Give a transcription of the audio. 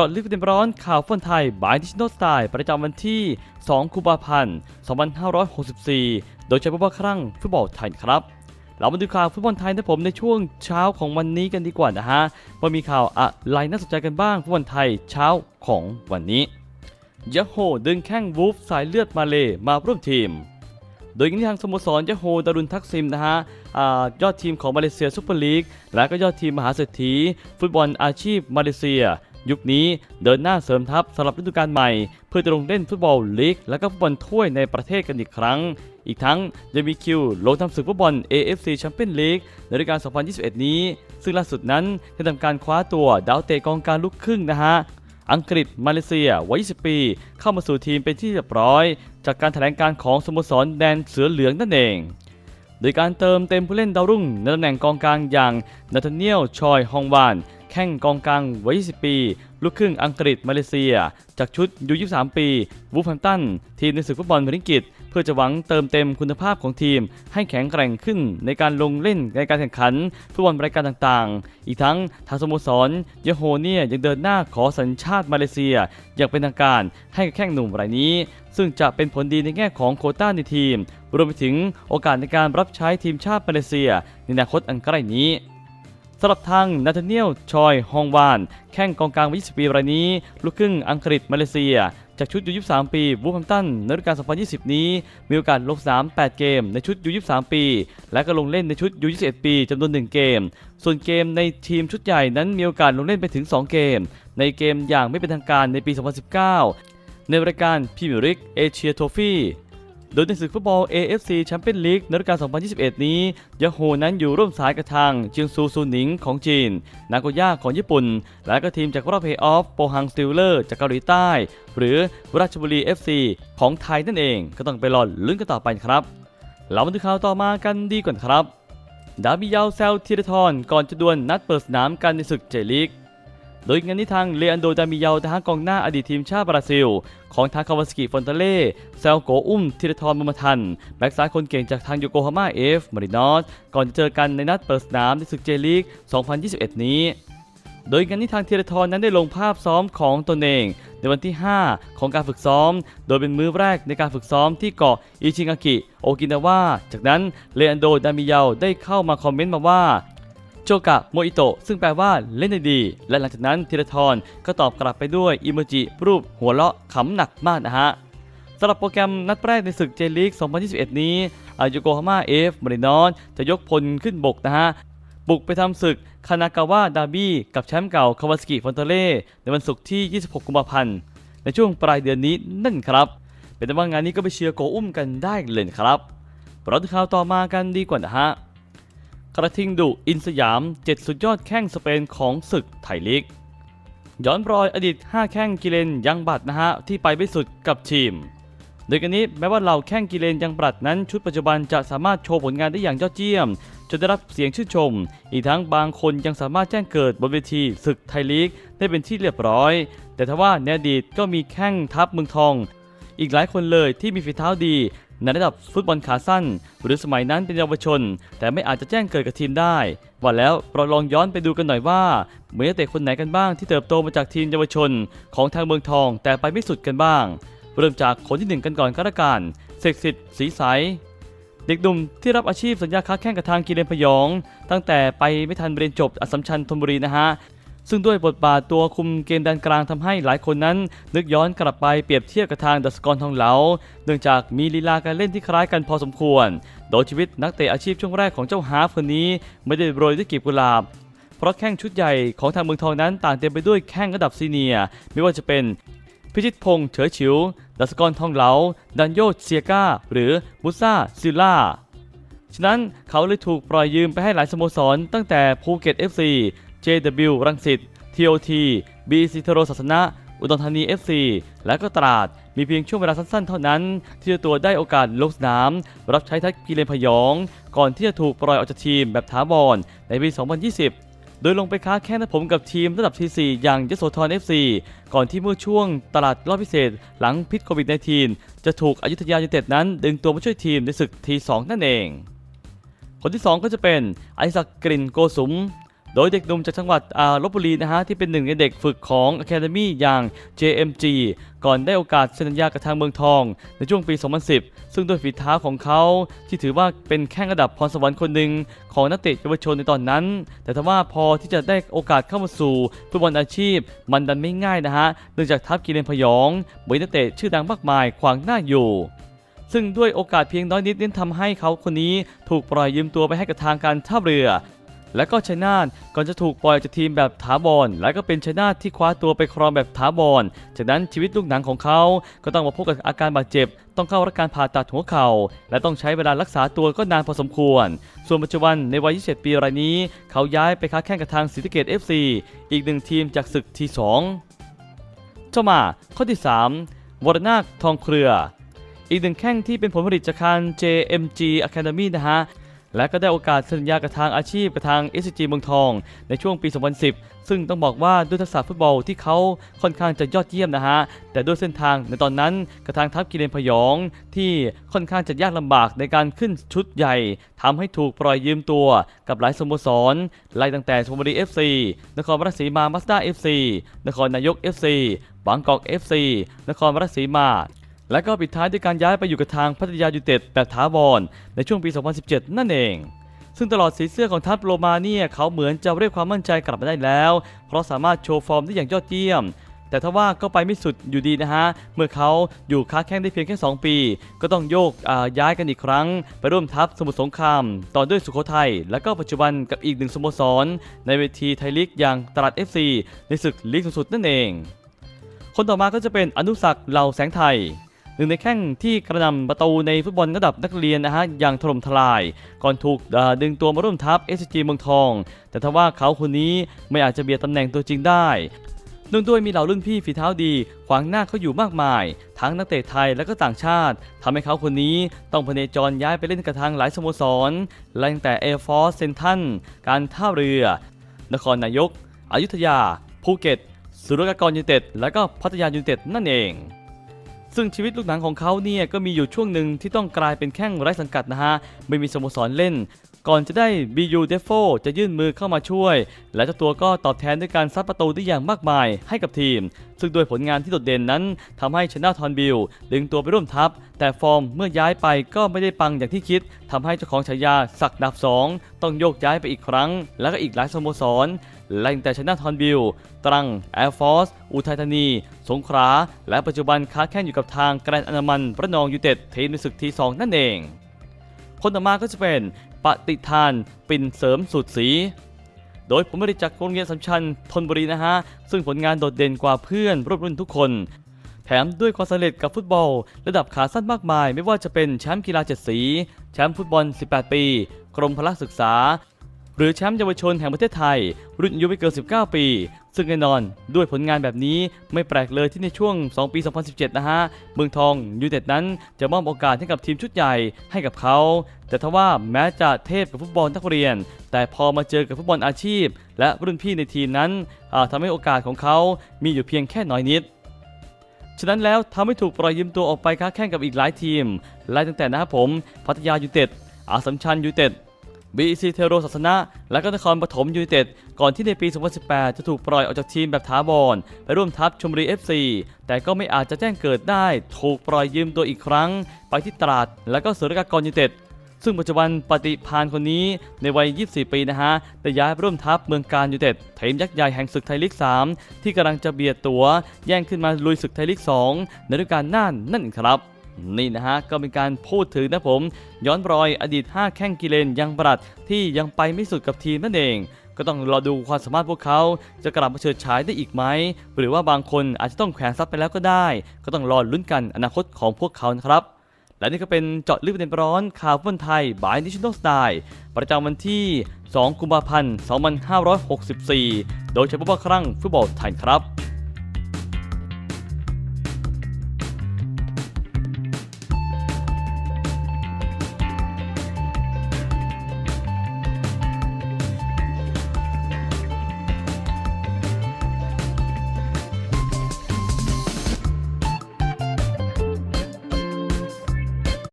จาะลึกประเด็นร้อนข่าวฟุตบอลไทยบายดิจิทัลสไตล์ประจำวันที่ 2 กุมภาพันธ์ 2564 โดยเฉพาะครั้งฟุตบอลไทยครับ เรามาดูข่าวฟุตบอลไทยนะผมในช่วงเช้าของวันนี้กันดีกว่านะฮะว่ามีข่าวอะไรน่าสนใจกันบ้างฟุตบอลไทยเช้าของวันนี้ยะโฮดึงแข้งวูฟสายเลือดมาเลมาร่วมทีม โดยทางสโมสรยะโฮดารุนทักซิมนะฮะยอดทีมของมาเลเซียซุปเปอร์ลีก และก็ยอดทีมมหาเศรษฐี ฟุตบอลอาชีพมาเลเซีย ยุคนี้เดินหน้าเสริมทัพสำหรับฤดูกาลใหม่ เพื่อจะลงเล่นฟุตบอลลีก และก็ฟุตบอลถ้วยในประเทศกันอีกครั้ง อีกทั้งยังมีคิวลงทำศึกฟุตบอล AFC Champions League ในฤดูกาล 2021 นี้ ซึ่งล่าสุดนั้นได้ทำการคว้าตัวดาวเตะกองกลารลูกครึ่งนะฮะอังกฤษ มาเลเซีย วัย 20 ปี เข้ามาสู่ทีมเป็นที่เรียบร้อย จากการแถลงการของสโมสรแดนเสือเหลืองนั่นเอง โดยการเติมเต็มผู้เล่นดาวรุ่งในตำแหน่งกองกลางอย่างนาธาเนียล ชอย ฮองวาน แข่งกองกลางวัย 20 ปี ลูกครึ่งอังกฤษมาเลเซีย จากชุดยู23 ปี วูฟแฮมตัน ทีมในศึกฟุตบอลพริงกิตเพื่อจะหวังเติมเต็มคุณภาพของทีม ให้แข็งแกร่งขึ้นในการลงเล่นในการแข่งขันฟุตบอลรายการต่างๆ อีกทั้งทางสโมสรยโฮเนียยังเดินหน้าขอสัญชาติมาเลเซีย อย่างเป็นทางการให้กับแข้งหนุ่มรายนี้ ซึ่งจะเป็นผลดีในแง่ของโคต้าในทีม รวมไปถึงโอกาสในการรับใช้ทีมชาติมาเลเซียในอนาคตอันใกล้นี้ สำหรับทางนาธาเนียล ชอย ฮองวาน แข้งกองกลางวัย 20 ปีรายนี้ ลูกครึ่งอังกฤษ มาเลเซีย จากชุดยู23 ปีวูฟแฮมตันในฤดูกาล 2020 นี้ มีโอกาสลงสนาม 8 เกม ในชุดยู23 ปี และก็ลงเล่นในชุดยู21 ปีจำนวน 1 เกม ส่วนเกมในทีมชุดใหญ่นั้นมีโอกาสลงเล่นไปถึง 2 เกม ในเกมอย่างไม่เป็นทางการในปี 2019 ในรายการพรีเมียร์ลีกเอเชียโทฟี่ โดยในศึกฟุตบอล AFC Champions League ในฤดูกาล 2021 นี้ยาโฮนั้นอยู่ร่วมสายกับทางเจียงซูซูหนิงของจีน นาโกย่าของญี่ปุ่น และก็ทีมจากรอบเพย์ออฟโปฮังสติลเลอร์จากเกาหลีใต้ หรือราชบุรี FC ของไทยนั่นเอง ก็ต้องไปรอลุ้นกันต่อไปครับเรามาดูข่าวต่อมากันดีก่อนครับ ดาบิยาวแซลทีรทรก่อนจะดวลนัดเปิดสนามกันในศึกเจลีก โดยงานนี้ทางเลอันโดดามิเยาทหารกองหน้าอดีตทีมชาติบราซิล ของทางคาวาสกิฟอนเตเล่แซลโกอุ้มธีรทรบุมทัน แบ็กซ้ายคนเก่งจากทางโยโกฮาม่าเอฟมารินอสก่อนจะเจอกันในนัดเปิดสนามในศึกเจลีก 2021 นี้ โดยงานนี้ทางธีรทรนั้นได้ลงภาพซ้อมของตนเองในวันที่ 5 ของการฝึกซ้อม โดยเป็นมื้อแรกในการฝึกซ้อมที่เกาะอิชิงากิ โอกินาวา จากนั้นเลอันโด ดามิเยาได้เข้ามาคอมเมนต์มาว่า โจกะโมอิโตะซึ่งแปลว่าเล่นได้ดี และหลังจากนั้นธีรทรก็ตอบกลับไปด้วยอิโมจิรูปหัวเราะขำหนักมากนะฮะสำหรับโปรแกรมนัดแรกในศึกเจลีก 2021 นี้อายุโกฮาม่าเอฟมารินอสจะยกพลขึ้นบกนะฮะ บุกไปทำศึกคานากาวะดาร์บี้กับแชมป์เก่าคาวาสกิฟอนเตเล่ในวันศุกร์ที่ 26 กุมภาพันธ์ ในช่วงปลายเดือนนี้นั่นครับ เป็นแต่ว่างานนี้ก็ไปเชียร์โกอุ้มกันได้เลยครับราดูข่าวต่อมากันดีกว่านะฮะ กระทิงดุอินสยาม 7 สุดยอดแข้งสเปนของศึกไทยลีก ย้อนรอยอดีต 5 แข้งกิเลนยังบัตนะฮะ ที่ไปไม่สุดกับทีม โดยกันนี้แม้ว่าเหล่าแข้งกิเลนยังบัตนั้นชุดปัจจุบันจะสามารถโชว์ผลงานได้อย่างยอดเยี่ยม จนได้รับเสียงชื่นชม อีกทั้งบางคนยังสามารถแจ้งเกิดบนเวทีศึกไทยลีกได้เป็นที่เรียบร้อย แต่ทว่าในอดีตก็มีแข้งทัพเมืองทอง อีกหลายคนเลยที่มีฝีเท้าดี ในระดับฟุตบอลขาสั้น หรือสมัยนั้นเป็นเยาวชน แต่ไม่อาจจะแจ้งเกิดกับทีมได้ว่าแล้วเราลองย้อนไปดูกันหน่อยว่าเหมือนนักเตะคนไหนกันบ้างที่เติบโตมาจากทีมเยาวชน ของทางเมืองทองแต่ไปไม่สุดกันบ้าง เริ่มจากคนที่หนึ่งกันก่อนก็แล้วกันเสกสิทธิ์สีใสเด็กหนุ่มที่รับอาชีพสัญญาค้าแข่งกับทางกีเรนพยอง ตั้งแต่ไปไม่ทันเรียนจบอัสสัมชัญธนบุรีนะฮะ ซึ่งด้วยบทบาทตัวคุมเกมด้านกลางทำให้หลายคนนั้น นึกย้อนกลับไปเปรียบเทียบกับทางดัสกรทองเหลา เนื่องจากมีลีลาการเล่นที่คล้ายกันพอสมควร โดยชีวิตนักเตะอาชีพช่วงแรกของเจ้าฮาฟคนนี้ ไม่ได้โรยด้วยกีบกุหลาบเพราะแข้งชุดใหญ่ของทางเมืองทองนั้นต่างเต็มไปด้วยแข้งระดับซีเนียไม่ว่าจะเป็นพิชิตพงษ์เฉยฉิว ดัสกรทองเหลา ดันโยเซียกาหรือมุซ่าซิลล่า ฉะนั้นเขาเลยถูกปล่อยยืมไปให้หลายสโมสรตั้งแต่ภูเก็ต FC JW รังสิต TOT BC ทโรศาสนะ อุดรธานี FC และก็ตราด มีเพียงช่วงเวลาสั้นๆ เท่านั้น ที่เจ้าตัวได้โอกาสลงสนาม รับใช้ทัพกีเลนพยอง ก่อนที่จะถูกปล่อยออกจากทีมแบบถาวรในปี 2020โดยลงไปค้าแข่งผมกับทีมระดับที4อย่างยโสธร FC ก่อนที่เมื่อช่วงตลาดรอบพิเศษหลังพิษโควิด -19 จะถูกอยุธยายูเต็ดนั้น ดึงตัวมาช่วยทีมในศึกทีสองนั่นเอง คนที่ 2 ก็จะเป็นไอศักดิ์กลิ่นโกสุม โดยเด็กหนุ่มจากจังหวัดลบบุรีนะฮะที่เป็นหนึ่งในเด็กฝึกของ Academy อย่าง JMG ก่อนได้โอกาสเซ็นสัญญากับทางเมืองทอง ในช่วงปี 2010 ซึ่งด้วยฝีเท้าของเขาที่ถือว่าเป็นแข้งระดับพรสวรรค์คนหนึ่งของนักเตะเยาวชนในตอนนั้น แต่ถ้าว่าพอที่จะได้โอกาสเข้ามาสู่ฟุตบอลอาชีพ มันดันไม่ง่ายนะฮะเนื่องจากทัพกีเรนพยองมีนักเตะชื่อดังมากมายขวางหน้าอยู่ซึ่งด้วยโอกาสเพียงน้อยนิดนั้นทำให้เขาคนนี้ถูกปล่อยยืมตัวไปให้กับทางการท่าเรือ และก็ชัยนาทก่อนจะถูกปล่อยจากทีมแบบถาวรและก็เป็นชัยนาทที่คว้าตัวไปครองแบบถาวรจากนั้นชีวิตลูกหนังของเขา ก็ต้องมาพบกับอาการบาดเจ็บ ต้องเข้ารับการผ่าตัดหัวเข่าและต้องใช้เวลารักษาตัวก็นานพอสมควร ส่วนปัจจุบันในวัย 27 ปีรายนี้ เขาย้ายไปค้าแข่งกับทางศรีสะเกด FC อีกหนึ่งทีมจากศึกทีสองต่อมาข้อที่ 3 วรนาคทองเครืออีกหนึ่งแข้งที่เป็นผลผลิตจากทาง JMG Academy นะฮะ และก็ได้โอกาสเซ็นสัญญากับทางอาชีพกับทาง SCG เมืองทอง ในช่วงปี 2010 ซึ่งต้องบอกว่าด้วยทักษะฟุตบอลที่เขาค่อนข้างจะยอดเยี่ยมนะฮะ แต่ด้วยเส้นทางในตอนนั้นกับทางทัพกีเรนพยอง ที่ค่อนข้างจะยากลำบากในการขึ้นชุดใหญ่ทำให้ถูกปล่อยยืมตัวกับหลายสโมสรไล่ตั้งแต่ชลบุรี FC นครราชสีมามาสด้า FC นครนายก FC บางกอก FC นครราชสีมา และก็ปิดท้ายด้วยการย้ายไปอยู่กับทางพัทยายูเต็ดแบบถาวรในช่วงปี 2017 นั่นเอง ซึ่งตลอดสีเสื้อของทัพโรมาเนี่ยเขาเหมือนจะเรียกความมั่นใจกลับมาได้แล้ว เพราะสามารถโชว์ฟอร์มได้อย่างยอดเยี่ยม แต่ถ้าว่าก็ไปไม่สุดอยู่ดีนะฮะ เมื่อเขาอยู่ค้าแข้งได้เพียงแค่ 2 ปี ก็ต้องโยกย้ายกันอีกครั้ง ไปร่วมทัพสมุทรสงครามต่อด้วยสุโขทัยและก็ปัจจุบันกับอีกหนึ่งสโมสร ในเวทีไทยลีกอย่างตราด FC ในศึกลีกสูงสุดนั่นเอง คนต่อมาก็จะเป็นอนุสักเหล่าแสงไทย หนึ่งในแข้งที่กระนำประตูในฟุตบอลระดับนักเรียนนะฮะอย่างถล่มทลาย ก่อนถูกดึงตัวมาร่วมทัพ SG เมืองทอง แต่ทว่าเขาคนนี้ไม่อาจจะเบียดตำแหน่งตัวจริงได้เนื่องด้วยมีเหล่ารุ่นพี่ฝีเท้าดี ขวางหน้าเขาอยู่มากมาย ทั้งนักเตะไทยและก็ต่างชาติทำให้เขาคนนี้ต้องพเนจรย้ายไปเล่นกับทางหลายสโมสรไล่ตั้งแต่ Air Force เซนทันการท่าเรือ นครนายก อยุธยา ภูเก็ต สุรกากรยูไนเต็ด และก็พัทยายูไนเต็ดนั่นเอง ซึ่งชีวิตลูกหนังของเขาเนี่ยก็มีอยู่ช่วงหนึ่งที่ต้องกลายเป็นแข้งไร้สังกัดนะฮะไม่มีสโมสรเล่น ก่อนจะได้ BU d e f o จะยื่นมือเข้ามาช่วย และเจ้าตัวก็ตอบแทนด้วยการซัดประตูได้อย่างมากมายให้กับทีม ซึ่งด้วยผลงานที่โดดเด่นนั้นทำให้ชนะทอนบิลดึงตัวไปร่วมทัพ แต่ฟอร์มเมื่อย้ายไปก็ไม่ได้ปังอย่างที่คิดทำให้เจ้าของฉายาสักดับสองต้องโยกย้ายไปอีกครั้ง และก็อีกหลายสโมสรไล่ตั้งแต่ชนะทอนบิลตรัง แอร์ฟอร์ส อุทัยธานี สงขลา และปัจจุบันค้าแข่งอยู่กับทางแกรนด์อนามัน ประนองยูเต็ดทีมในศึกทีสองนั่นเองคนต่อมาก็จะเป็น ปฏิทาน ปิ่นเสริมสุดสี โดยผมไม่ได้จากโรงเรียนสัมชัญทนบุรีนะฮะ ซึ่งผลงานโดดเด่นกว่าเพื่อนรุ่นรุ่นทุกคน แถมด้วยความสำเร็จกับฟุตบอล ระดับขาสั้นมากมาย ไม่ว่าจะเป็นแชมป์กีฬาเจ็ดสี แชมป์ฟุตบอล 18 ปี กรมพละศึกษา หรือแชมป์เยาวชนแห่งประเทศไทย รุ่นอายุไม่เกิน 19 ปี ซึ่งแน่นอนด้วยผลงานแบบนี้ไม่แปลกเลยที่ในช่วง 2 ปี 2017 นะฮะ เมืองทองยูเต็ดนั้นจะมอบโอกาสให้กับทีมชุดใหญ่ให้กับเขา แต่ทว่าแม้จะเทพกับฟุตบอลนักเรียน แต่พอมาเจอกับฟุตบอลอาชีพ และรุ่นพี่ในทีมนั้นอ่าทำให้โอกาสของเขามีอยู่เพียงแค่น้อยนิดฉะนั้นแล้วทำให้ถูกปล่อยยืมตัวออกไปค้าแข่งกับอีกหลายทีมไล่ตั้งแต่นะครับผมพัทยายูเต็ดอาสัมชัญยูเต็ด BEC เทโรศาสนะ และก็นครปฐมยูไนเต็ด ก่อนที่ในปี 2018 จะถูกปล่อยออกจากทีมแบบถาวรไปร่วมทัพชมบุรี FC แต่ก็ไม่อาจจะแจ้งเกิดได้ ถูกปล่อยยืมตัวอีกครั้ง ไปที่ตราด และก็สุรกากรยูไนเต็ด ซึ่งปัจจุบันปฏิพานคนนี้ในวัย 24 ปีนะฮะได้ย้ายร่วมทัพเมืองการยูเต็ดทีมยักษ์ใหญ่แห่งศึกไทยลีก 3 ที่กำลังจะเบียดตัว แย่งขึ้นมาลุยศึกไทยลีก 2 ในฤดูกาลหน้านั่นเองครับ นี่นะฮะก็เป็นการพูดถึงนะผม ย้อนรอยอดีต 5 แข้งกิเลนยังบรัดที่ยังไปไม่สุดกับทีมนั่นเอง ก็ต้องรอดูความสามารถพวกเขาจะกลับมาเฉิดฉายได้อีกไหม หรือว่าบางคนอาจจะต้องแขวนซับไปแล้วก็ได้ ก็ต้องรอลุ้นกันอนาคตของพวกเขานะครับและนี่ก็เป็นเจาะลึกประเด็นร้อนข่าวฟุตบอลไทยบายนิชโนสไตล์ประจำวันที่ 2 กุมภาพันธ์ 2564 โดยเฉพาะครั้งฟุตบอลไทยครับ